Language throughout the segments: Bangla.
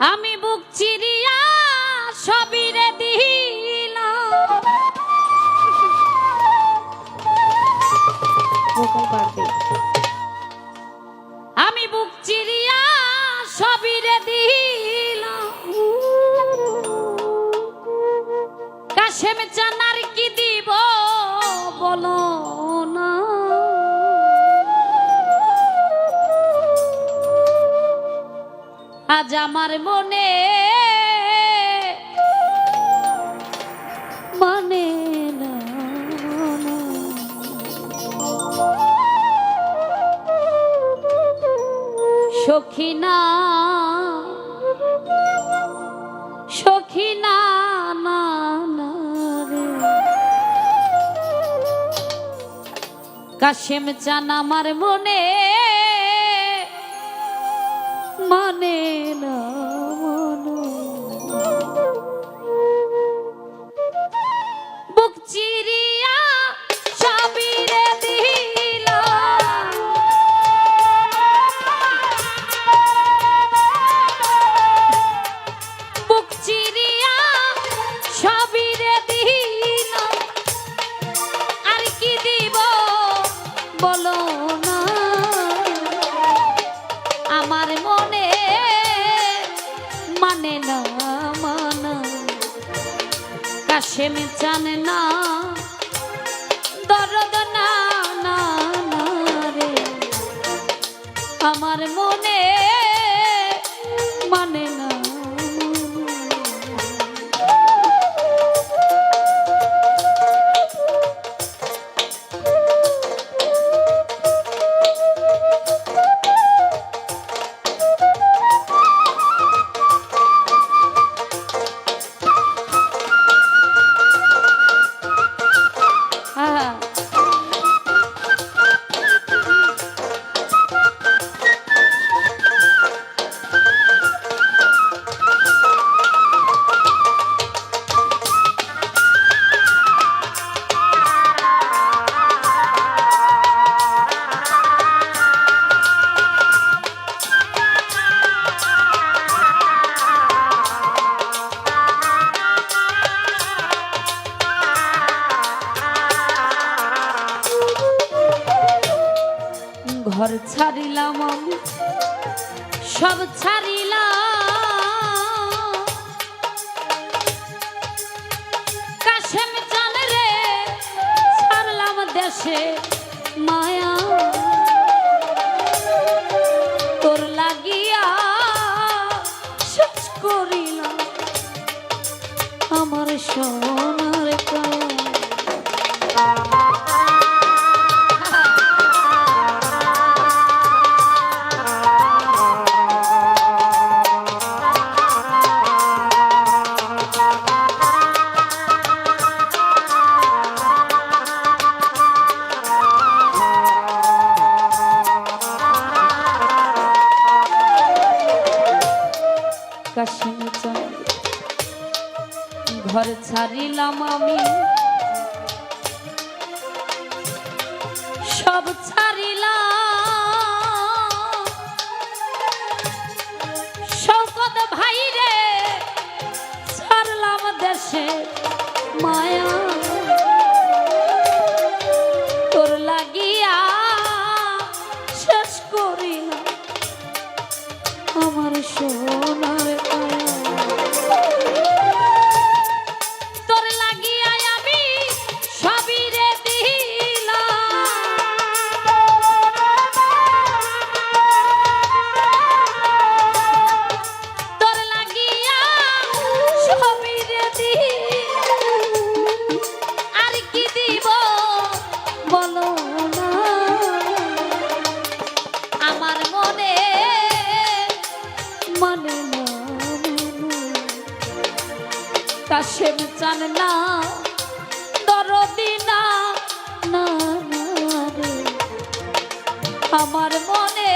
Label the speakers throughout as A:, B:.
A: আমি বুক চিরিয়া সবিরে দিলাম। আমি বুক চিরিয়া সবিরে দিলাম। কাশেম চানার কি দিব বলো? আজ আমার মনে মানে না সখিনা সখিনা না কাশেম চান আমার মনে মানে না। মানে না মানা। কাশেম জানে না দরদ না না রে। আমার মনে মানে ঘর ছাড়িলাম আমি, সব ছাড়িলাম। রে, ছাড়লাম দেশে মায়া। তোর লাগিয়া করিলাম আমার সোনার কায়া চাই ঘর ছাড়িলাম আমি। সব ছাড়িলাম। শৌকত ভাই রে ছাড়লাম দেশে মায়া। কাশেম চান না দরদি না রে। আমার মনে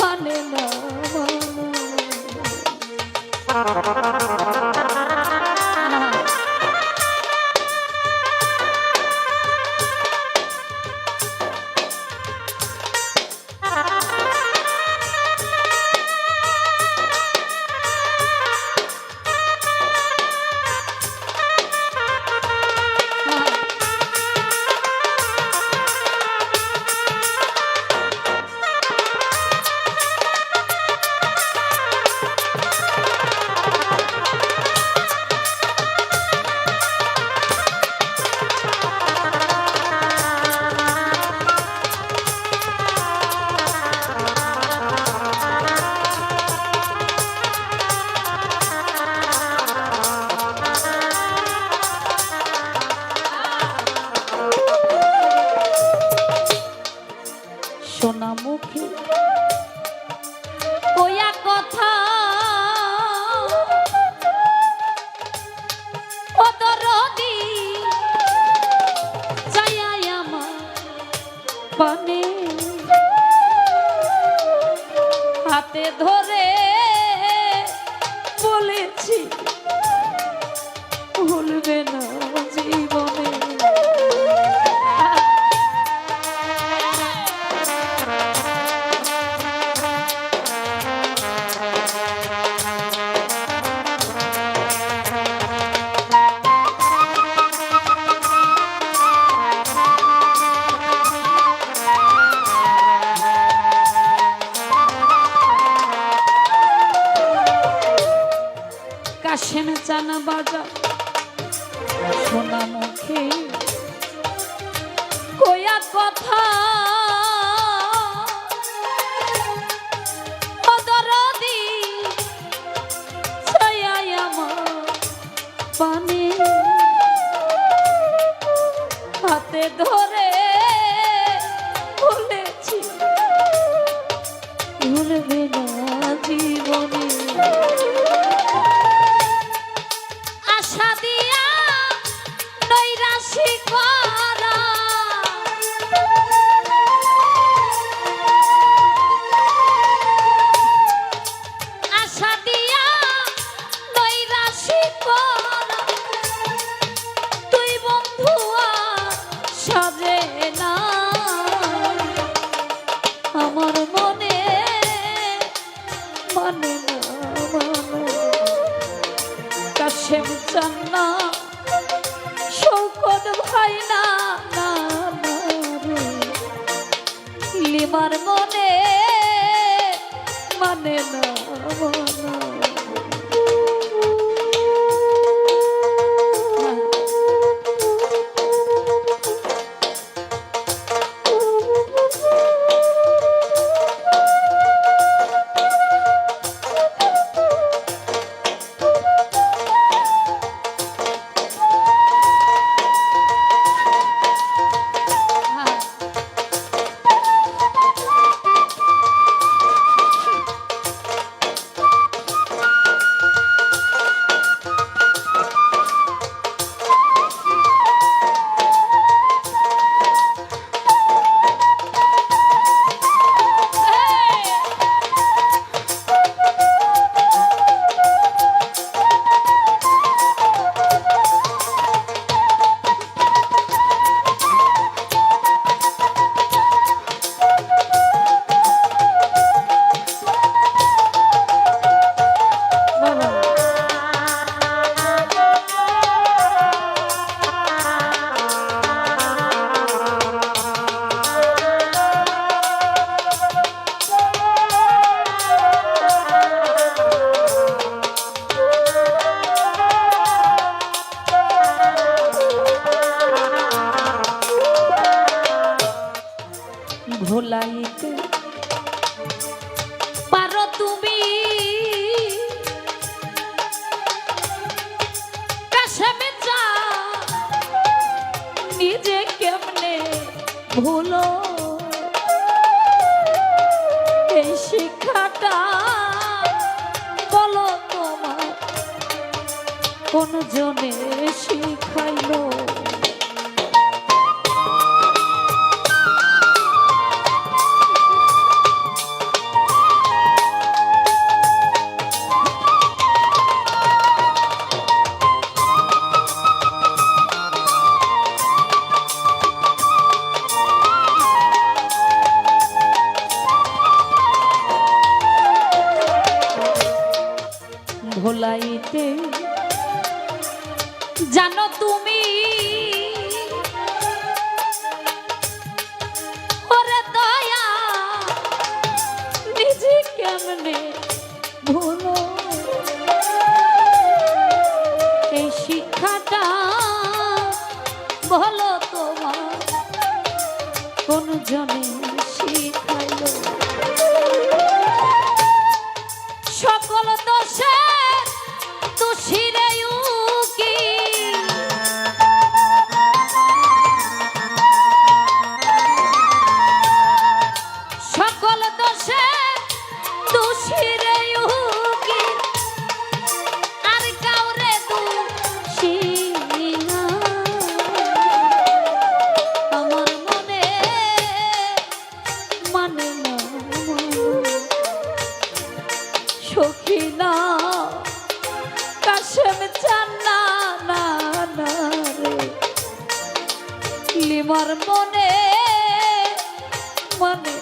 A: মানে না। বলেছি কাশেম চান বাজা। সোনা মুখে কয়া কথা কাশেম চান্না শৌকত ভাই না না না লিমার মনে মানে না কোন জনে শিখাইলো? ভোলাইতে জানো তুমি? ওরে দয়া নিজে কেমনে ভুলো? এই শিক্ষাটা বলো তোমার কোন জনে লিমার মনে মানে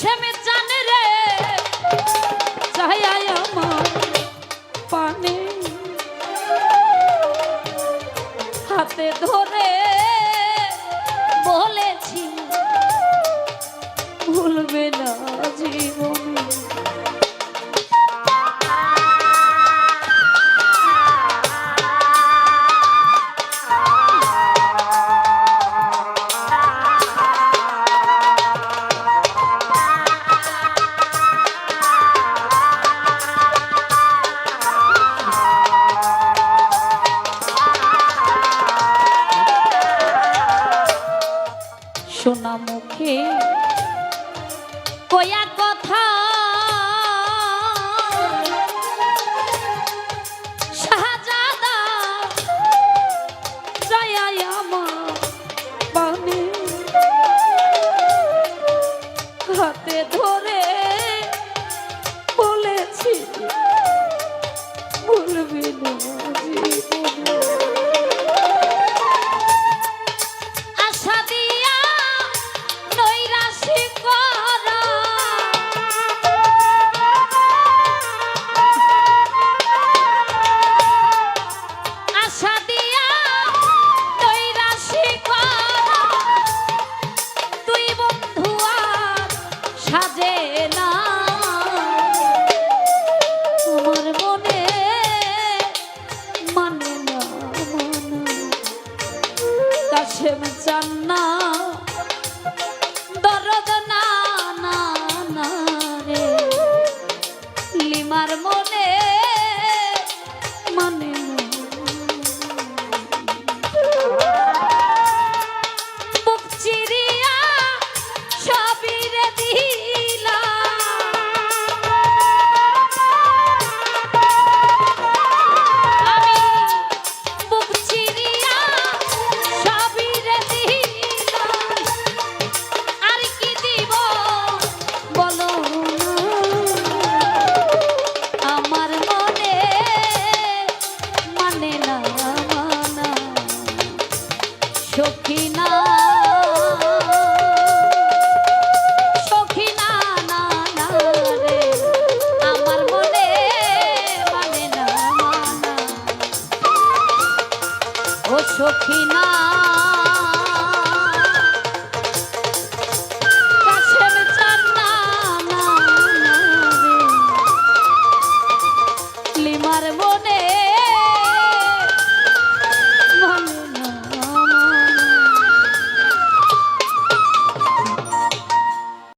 A: কাশেমে হাতে ধরে বলেছি বলবি না।